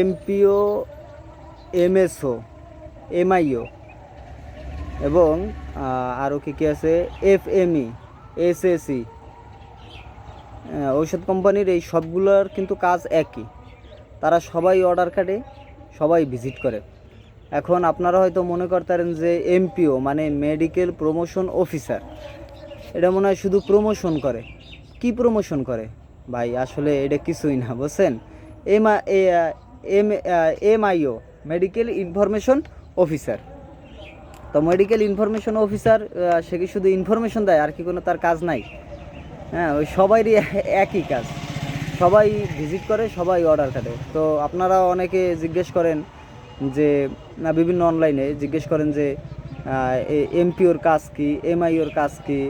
MPO, MSO, MIO এবং আরও কী কী আছে? FME, SSE. ঔষধ কোম্পানির এই সবগুলোর কিন্তু কাজ একই। তারা সবাই অর্ডার কাটে, সবাই ভিজিট করে। এখন আপনারা হয়তো মনে করতেন যে এমপিও মানে মেডিকেল প্রমোশন অফিসার এটা মনে হয় শুধু প্রমোশন করে। কি প্রমোশন করে? ভাই, আসলে এটা কিছুই না, বুঝছেন? M M MIO medical information officer তো মেডিকেল ইনফরমেশন অফিসার সে কি শুধু ইনফরমেশন দেয়, আর কি কোনো তার কাজ নাই? হ্যাঁ ওই সবারই একই কাজ। সবাই ভিজিট করে, সবাই অর্ডার কাটে। তো আপনারা অনেকে জিজ্ঞেস করেন যে, না, বিভিন্ন অনলাইনে জিজ্ঞেস করেন যে এমপিওর কাজ কি এমআইওর কাজ কি,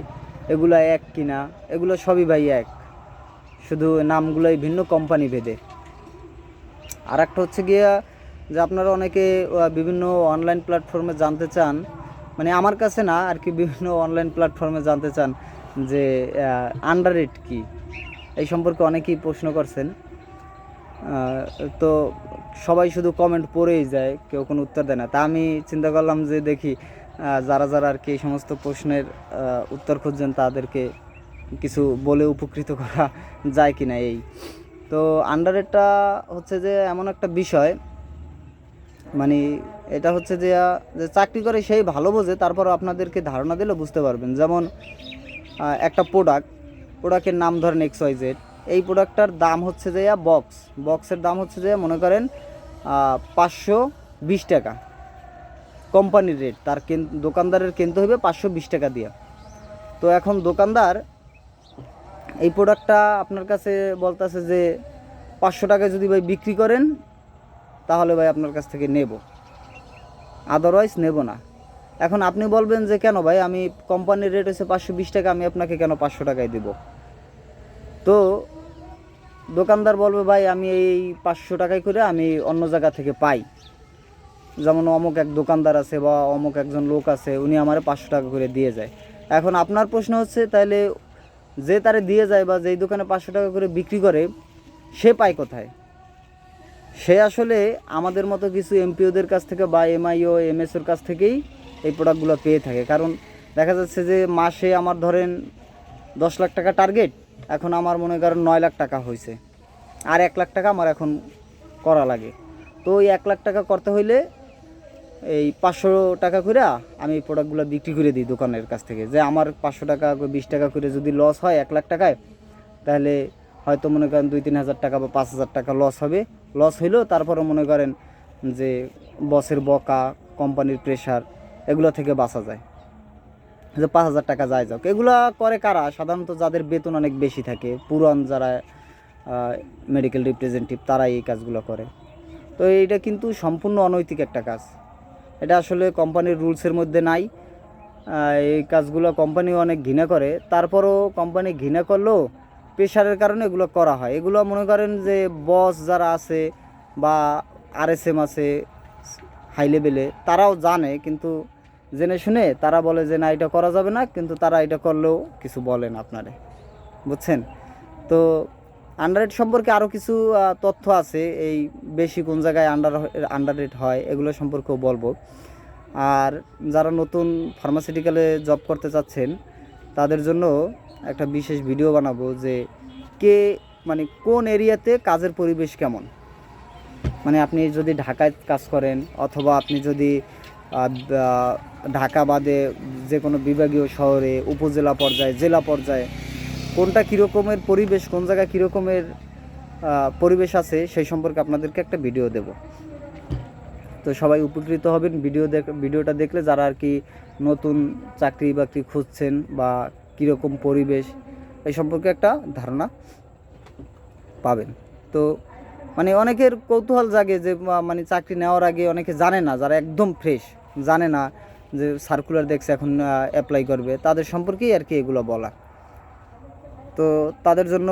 এগুলো এক কিনা? এগুলো সবই ভাই এক। শুধু নামগুলোই ভিন্ন কোম্পানি ভেদে। আর একটা হচ্ছে গিয়া যে আপনারা অনেকে বিভিন্ন অনলাইন প্ল্যাটফর্মে জানতে চান মানে আমার কাছে না, আর কি বিভিন্ন অনলাইন প্ল্যাটফর্মে জানতে চান যে আন্ডার রেট কী? এই সম্পর্কে অনেকেই প্রশ্ন করছেন। তো সবাই শুধু কমেন্ট পড়েই যায়, কেউ কোনো উত্তর দেয় না। তা আমি চিন্তা করলাম যে দেখি যারা যারা আর কি এই সমস্ত প্রশ্নের উত্তর খুঁজছেন তাদেরকে কিছু বলে উপকৃত করা যায় কি না এই। তো আন্ডারেটটা হচ্ছে যে এমন একটা বিষয় মানে এটা হচ্ছে যে যে চাকরি করে সেই ভালো বোঝে তারপর আপনাদেরকে ধারণা দিলে বুঝতে পারবেন। যেমন একটা প্রোডাক্ট প্রোডাক্টের নাম ধরেন এক্স ওয়াই জেড এই প্রোডাক্টটার দাম হচ্ছে যে বক্স বক্সের দাম হচ্ছে যে, মনে করেন পাঁচশো বিশ টাকা। কোম্পানির রেট তার কেন- দোকানদারের কিনতে হবে পাঁচশো বিশ টাকা দিয়ে। তো এখন দোকানদার এই প্রোডাক্টটা আপনার কাছে বলতেছে যে পাঁচশো টাকায় যদি ভাই বিক্রি করেন, তাহলে ভাই আপনার কাছ থেকে নেব। আদারওয়াইজ নেব না। এখন আপনি বলবেন যে কেন ভাই, আমি কোম্পানির রেট হচ্ছে পাঁচশো বিশ টাকা, আমি আপনাকে কেন পাঁচশো টাকায় দেব? তো দোকানদার বলবে, ভাই, আমি এই পাঁচশো টাকায় করে আমি অন্য জায়গা থেকে পাই। যেমন অমুক এক দোকানদার আছে বা অমুক একজন লোক আছে, উনি আমারে পাঁচশো টাকা করে দিয়ে যায়। এখন আপনার প্রশ্ন হচ্ছে তাহলে যে তারে দিয়ে যায় বা যেই দোকানে পাঁচশো টাকা করে বিক্রি করে, সে পায় কোথায়? সে আসলে আমাদের মতো কিছু এমপিওদের কাছ থেকে বা এমআইও, এমএসওর কাছ থেকেই এই প্রোডাক্টগুলো পেয়ে থাকে। কারণ দেখা যাচ্ছে যে মাসে আমার ধরেন দশ লাখ টাকা টার্গেট এখন আমার মনে করেন নয় লাখ টাকা হয়েছে আর এক লাখ টাকা আমার এখন করা লাগে। তো ওই এক লাখ টাকা করতে হইলে এই পাঁচশো টাকা করে আমি প্রোডাক্টগুলো বিক্রি করে দিই দোকানের কাছ থেকে। যে আমার পাঁচশো টাকা বিশ টাকা করে যদি লস হয় এক লাখ টাকায়, তাহলে হয়তো মনে করেন দুই, তিন হাজার টাকা বা পাঁচ হাজার টাকা লস হবে। লস হইলেও তারপরে মনে করেন যে বসের বকা কোম্পানির প্রেশার এগুলো থেকে বাঁচা যায়। যে পাঁচ হাজার টাকা যায় যাক। এগুলো করে কারা? সাধারণত যাদের বেতন অনেক বেশি থাকে, পুরান যারা মেডিকেল রিপ্রেজেন্টেটিভ তারাই এই কাজগুলো করে। তো এইটা কিন্তু সম্পূর্ণ অনৈতিক একটা কাজ। এটা আসলে কোম্পানির রুলসের মধ্যে নাই। এই কাজগুলো কোম্পানি অনেক ঘৃণা করে। তারপরও কোম্পানি ঘৃণা করলেও প্রেশারের কারণে এগুলো করা হয়। এগুলো মনে করেন যে বস যারা আছে বা আরএসএম আছে হাই লেভেলে তারাও জানে, কিন্তু জেনে শুনে তারা বলে যে, না, এটা করা যাবে না। কিন্তু তারা এটা করলেও কিছু বলেন আপনারে। বুঝছেন? তো আন্ডার সম্পর্কে আরও কিছু তথ্য আছে, এই বেশি কোন জায়গায় আন্ডার আন্ডার রেট হয়, এগুলো সম্পর্কেও বলব। আর যারা নতুন ফার্মাসিউটিক্যালে জব করতে চাচ্ছেন, তাদের জন্য একটা বিশেষ ভিডিও বানাবো যে কে মানে কোন এরিয়াতে কাজের পরিবেশ কেমন। মানে আপনি যদি ঢাকায় কাজ করেন, অথবা আপনি যদি ঢাকা বাদে যে কোনো বিভাগীয় শহরে, উপজেলা পর্যায়ে, জেলা পর্যায়ে কোনটা কীরকমের পরিবেশ, কোন জায়গায় কীরকমের পরিবেশ আছে সেই সম্পর্কে আপনাদেরকে একটা ভিডিও দেব। তো সবাই উপকৃত হবেন ভিডিও ভিডিওটা দেখলে যারা আর কি নতুন চাকরি বাকরি খুঁজছেন বা কীরকম পরিবেশ, এই সম্পর্কে একটা ধারণা পাবেন। তো মানে অনেকের কৌতূহল জাগে যে মানে চাকরি নেওয়ার আগে অনেকে জানে না, যারা একদম ফ্রেশ, জানে না যে সার্কুলার দেখছে এখন অ্যাপ্লাই করবে, তাদের সম্পর্কেই আর কি এগুলো বলা। তো তাদের জন্য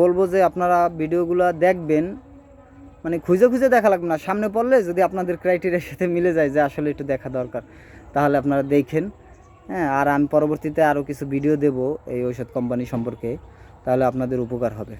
বলব যে আপনারা ভিডিওগুলো দেখবেন। মানে খুঁজে খুঁজে দেখা লাগবে না। সামনে পড়লে যদি আপনাদের ক্রাইটেরিয়ার সাথে মিলে যায় যে আসলে একটু দেখা দরকার, তাহলে আপনারা দেখেন। হ্যাঁ আর আমি পরবর্তীতে আরও কিছু ভিডিও দেব এই ঔষধ কোম্পানি সম্পর্কে। তাহলে আপনাদের উপকার হবে।